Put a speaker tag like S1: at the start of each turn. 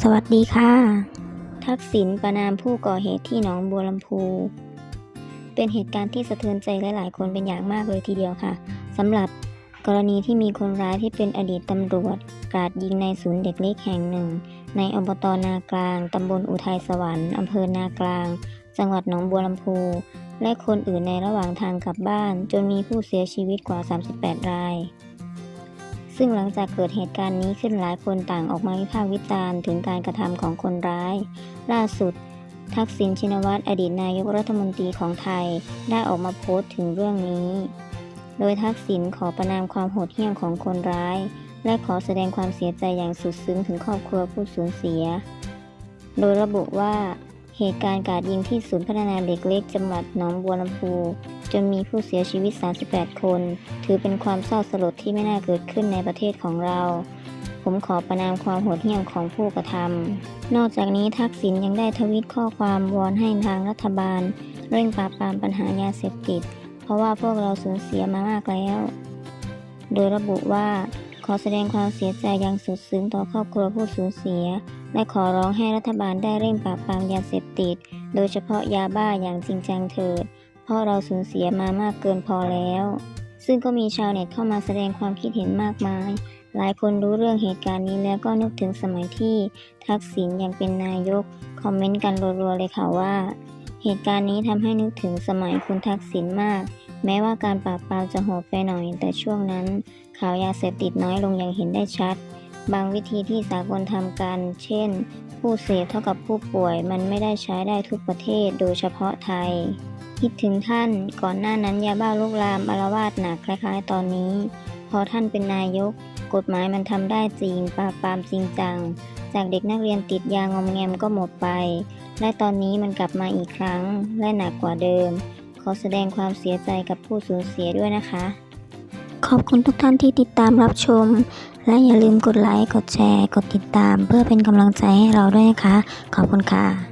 S1: สวัสดีค่ะ ทักษิณประนามผู้ก่อเหตุที่หนองบัวลำพู เป็นเหตุการณ์ที่สะเทือนใจหลายๆ คนเป็นอย่างมากเลยทีเดียวค่ะสำหรับกรณีที่มีคนร้ายที่เป็นอดีตตำรวจกราดยิงในศูนย์เด็กเล็กแห่งหนึ่ง ในอบตนากลาง ตำบลอุทัยสวรรค์อำเภอนากลาง จังหวัดหนองบัวลำพู และคนอื่นในระหว่างทางกลับบ้าน จนมีผู้เสียชีวิตกว่า 38 ราย ซึ่งหลังจากเกิดเหตุการณ์นี้ขึ้นหลายคนต่างออกมาวิพากษ์วิจารณ์ถึงการกระทำของคนร้าย ล่าสุด ทักษิณชินวัตรอดีตนายกรัฐมนตรีของไทยได้ออกมาโพสต์ถึงเรื่องนี้ โดยทักษิณขอประนามความโหดเหี้ยมของคนร้าย และขอแสดงความเสียใจอย่างสุดซึ้งถึงครอบครัวผู้สูญเสีย โดยระบุว่า เหตุการณ์การยิงที่ศูนย์พัฒนาเด็กเล็กจังหวัดหนองบัวลำพูจนมีผู้เสียชีวิต 38 คน ถือเป็นความเศร้าสลดที่ไม่น่าเกิดขึ้นในประเทศของเรา ผมขอประนามความโหดเหี้ยมของผู้กระทำ นอกจากนี้ทักษิณยังได้ทวิตข้อความวอนให้ทางรัฐบาล เร่งปราบปรามปัญหายาเสพติด เพราะว่าพวกเราสูญเสียมามากแล้ว โดยระบุว่า ขอแสดงความเสียใจอย่างสุดซึ้งต่อครอบครัวผู้สูญเสีย และขอร้องให้รัฐบาลได้เร่งปราบปรามยาเสพติด โดยเฉพาะยาบ้าอย่างจริงจังเถิด เพราะเราสูญเสียมามากเกินพอแล้ว ซึ่งก็มีชาวเน็ตเข้ามาแสดงความคิดเห็นมากมาย หลายคนรู้เรื่องเหตุการณ์นี้แล้วก็นึกถึงสมัยที่ ทักษิณยังเป็นนายก คอมเมนต์กันรัวๆเลยค่ะว่า เหตุการณ์นี้ทำให้นึกถึงสมัยคุณทักษิณมาก แม้ว่าการปราบปรามจะโหดไปหน่อย แต่ช่วงนั้น ข่าวยาเสพติดน้อยลงอย่างเห็นได้ชัด บางวิธีที่สากลทำกัน เช่น ผู้เสพเท่ากับผู้ป่วยมันไม่ได้ใช้ได้ทุกประเทศโดยเฉพาะไทย คิดถึงท่านก่อนหน้านั้นยาบ้าลุกลามอารวาสหนักคล้ายๆ ตอนนี้ พอท่านเป็นนายก กฎหมายมันทำได้จริงปราบปรามจริงจัง จากเด็กนักเรียนติดยางอมแงมก็หมดไป และตอนนี้มันกลับมาอีกครั้งและหนักกว่าเดิม ขอแสดงความเสียใจกับผู้สูญเสียด้วยนะคะ ขอบคุณทุกท่านที่ติดตามรับชม และอย่าลืมกดไลค์ กดแชร์ กดติดตาม เพื่อเป็นกำลังใจให้เราด้วยนะคะ ขอบคุณค่ะ